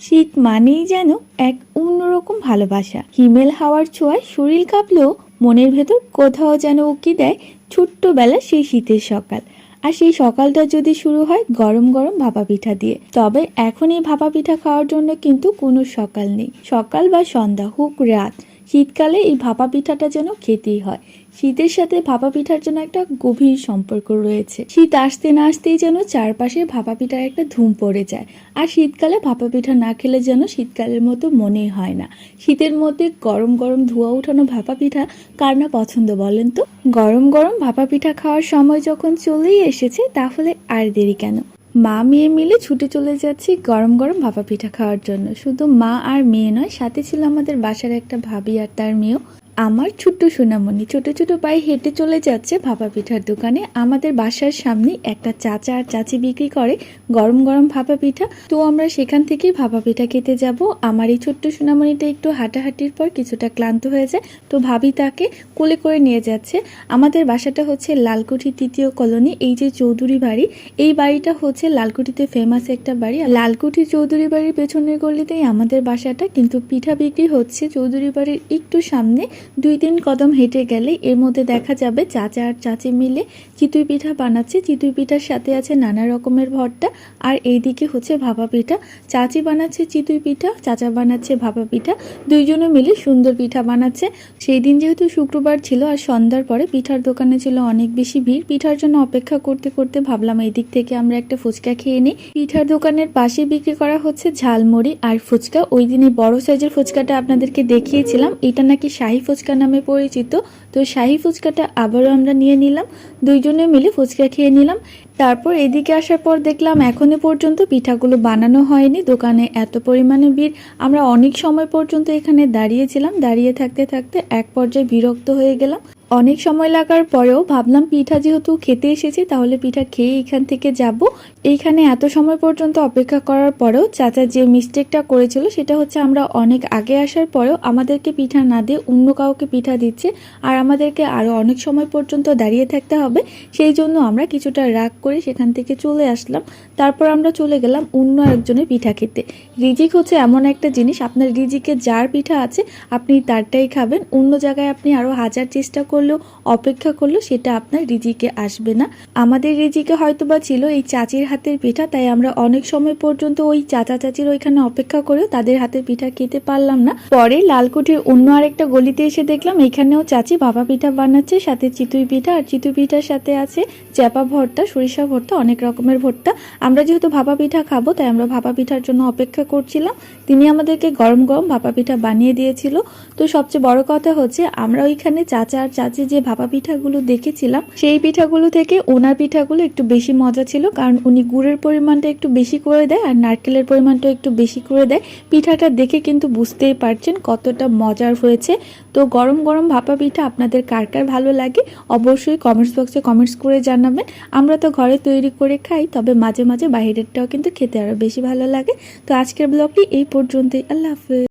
শীত মানেই যেন এক অন্যরকম ভালোবাসা। হিমেল হাওয়ার ছোঁয়ায় শরীর কাঁপলেও মনের ভেতর কোথাও যেন উকি দেয় ছোট্টবেলা সেই শীতের সকাল। আর সেই সকালটা যদি শুরু হয় গরম গরম ভাপা পিঠা দিয়ে। তবে এখন এই ভাপা পিঠা খাওয়ার জন্য কিন্তু কোনো সকাল নেই। সকাল বা সন্ধ্যা, হোক রাত। শীতকালে এই ভাপা পিঠাটা যেন খেতেই হয়। শীতের সাথে ভাপা পিঠার জন্য একটা গভীর সম্পর্ক রয়েছে। শীত আসতে না আসতেই যেন চারপাশে ভাপা পিঠার একটা ধুম পড়ে যায়। আর শীতকালে ভাপা পিঠা না খেলে যেন শীতকালের মতো মনেই হয় না। শীতের মধ্যে গরম গরম ধোয়া উঠানো ভাপা পিঠা কার না পছন্দ বলেন তো? গরম গরম ভাপা পিঠা খাওয়ার সময় যখন চলেই এসেছে, তাহলে আর দেরি কেন? মা মেয়ে মিলে ছুটে চলে যাচ্ছি গরম গরম ভাপা পিঠা খাওয়ার জন্য। শুধু মা আর মেয়ে নয়, সাথে ছিল আমাদের বাসার একটা ভাবি আর তার মেয়েও। আমার ছোট্ট সোনামণি ছোট ছোট পায়ে হেঁটে চলে যাচ্ছে ভাপা পিঠার দোকানে। আমাদের বাসার সামনে একটা চাচা আর চাচি বিক্রি করে গরম গরম ভাপা পিঠা। তো আমরা সেখান থেকেই ভাপা পিঠা খেতে যাব। আমার এই ছোট্ট সোনামণিটা একটু হাঁটাহাঁটির পর কিছুটা ক্লান্ত হয়ে যায়। তো ভাবি তাকে কোলে করে নিয়ে যাচ্ছে। আমাদের বাসাটা হচ্ছে লালকুঠি তৃতীয় কলোনি, এই যে চৌধুরী বাড়ি। এই বাড়িটা হচ্ছে লালকুঠিতে ফেমাস একটা বাড়ি। লালকুঠি চৌধুরী বাড়ির পেছনের গলিতেই আমাদের বাসাটা, কিন্তু পিঠা বিক্রি হচ্ছে চৌধুরী বাড়ির একটু সামনে। দুই তিন কদম হেঁটে গেলে এর মধ্যে দেখা যাবে চাচা আর চাচি মিলে চিতুই পিঠা বানাচ্ছে। চিতুই পিঠার সাথে আছে নানা রকমের ভর্তা। আর এইদিকে হচ্ছে ভাপা পিঠা। চাচি বানাচ্ছে চিতুই পিঠা, চাচা বানাচ্ছে ভাপা পিঠা। দুইজনে মিলে সুন্দর পিঠা বানাচ্ছে। সেই দিন যেহেতু শুক্রবার ছিল আর সন্ধ্যার পরে পিঠার দোকানে ছিল অনেক বেশি ভিড়, পিঠার জন্য অপেক্ষা করতে করতে ভাবলাম এই দিক থেকে আমরা একটা ফুচকা খেয়ে নিই। পিঠার দোকানের পাশে বিক্রি করা হচ্ছে ঝালমুড়ি আর ফুচকা। ওই দিনে বড় সাইজের ফুচকাটা আপনাদেরকে দেখিয়েছিলাম। এটা নাকি শাহী ফুচকা নামে পরিচিত? তো শাহি ফুচকাটা আবারও আমরা নিয়ে নিলাম। দুইজনে মিলে ফুচকা খেয়ে নিলাম। তারপর এদিকে আসার পর দেখলাম এখনও পর্যন্ত পিঠাগুলো বানানো হয়নি। দোকানে এত পরিমাণে ভিড়। আমরা অনেক সময় পর্যন্ত এখানে দাঁড়িয়েছিলাম। দাঁড়িয়ে থাকতে থাকতে এক পর্যায়ে বিরক্ত হয়ে গেলাম। অনেক সময় লাগার পরেও ভাবলাম পিঠা যেহেতু খেতে এসেছি, তাহলে পিঠা খেয়ে এখান থেকে যাব। এইখানে এত সময় পর্যন্ত অপেক্ষা করার পরেও চাচা যে মিস্টেকটা করেছিল, সেটা হচ্ছে আমরা অনেক আগে আসার পরেও আমাদেরকে পিঠা না দিয়ে অন্য কাউকে পিঠা দিচ্ছে। আর আমাদেরকে আরও অনেক সময় পর্যন্ত দাঁড়িয়ে থাকতে হবে। সেই জন্য আমরা কিছুটা রাগ করে সেখান থেকে চলে আসলাম। তারপর আমরা চলে গেলাম অন্য একজনের পিঠা খেতে। রিজিক হচ্ছে এমন একটা জিনিস, আপনার রিজিকে যার পিঠা আছে, আপনি তারটাই খাবেন। অন্য জায়গায় আপনি আরও হাজার চেষ্টা করলেও, অপেক্ষা করলেও সেটা আপনার রিজিকে আসবে না। আমাদের রিজিকে হয়তো বা ছিল এই চাচির হাতের পিঠা, তাই আমরা অনেক সময় পর্যন্ত ওই চাচা চাচির ওইখানে অপেক্ষা করেও তাদের হাতের পিঠা খেতে পারলাম না। পরে লালকুঠির অন্য আরেকটা গলিতে এসে দেখলাম, এখানেও চাচি ভাপা পিঠা বানাচ্ছে, সাথে চিতুই পিঠা, আর চিতুই পিঠার সাথে আছে চ্যাপা ভর্তা, সরিষা ভর্তা, অনেক রকমের ভর্তা। আমরা যেহেতু ভাপা পিঠা খাব, তাই আমরা ভাপা পিঠার জন্য অপেক্ষা করছিলাম। তিনি আমাদেরকে গরম গরম ভাপা পিঠা বানিয়ে দিয়েছিল। তো সবচেয়ে বড় কথা হচ্ছে, আমরা ওইখানে চাচা আর চাচি যে ভাপা পিঠাগুলো দেখেছিলাম, সেই পিঠাগুলো থেকে ওনার পিঠাগুলো একটু বেশি মজা ছিল। কারণ উনি গুড়ের পরিমাণটা একটু বেশি করে দেয়, আর নারকেলের পরিমাণটা একটু বেশি করে দেয়। পিঠাটা দেখে কিন্তু বুঝতেই পারছেন কতটা মজার হয়েছে। তো গরম গরম ভাপা পিঠা আপনাদের কার কার ভালো লাগে, অবশ্যই কমেন্টস বক্সে কমেন্টস করে জানাবেন। আমরা তো ঘরে তৈরি করে খাই, তবে মাঝে মাঝে বাইরেরটাও কিন্তু খেতে আরও বেশি ভালো লাগে। তো আজকের ব্লগটি এই পর্যন্তই। আল্লাহ হাফেজ।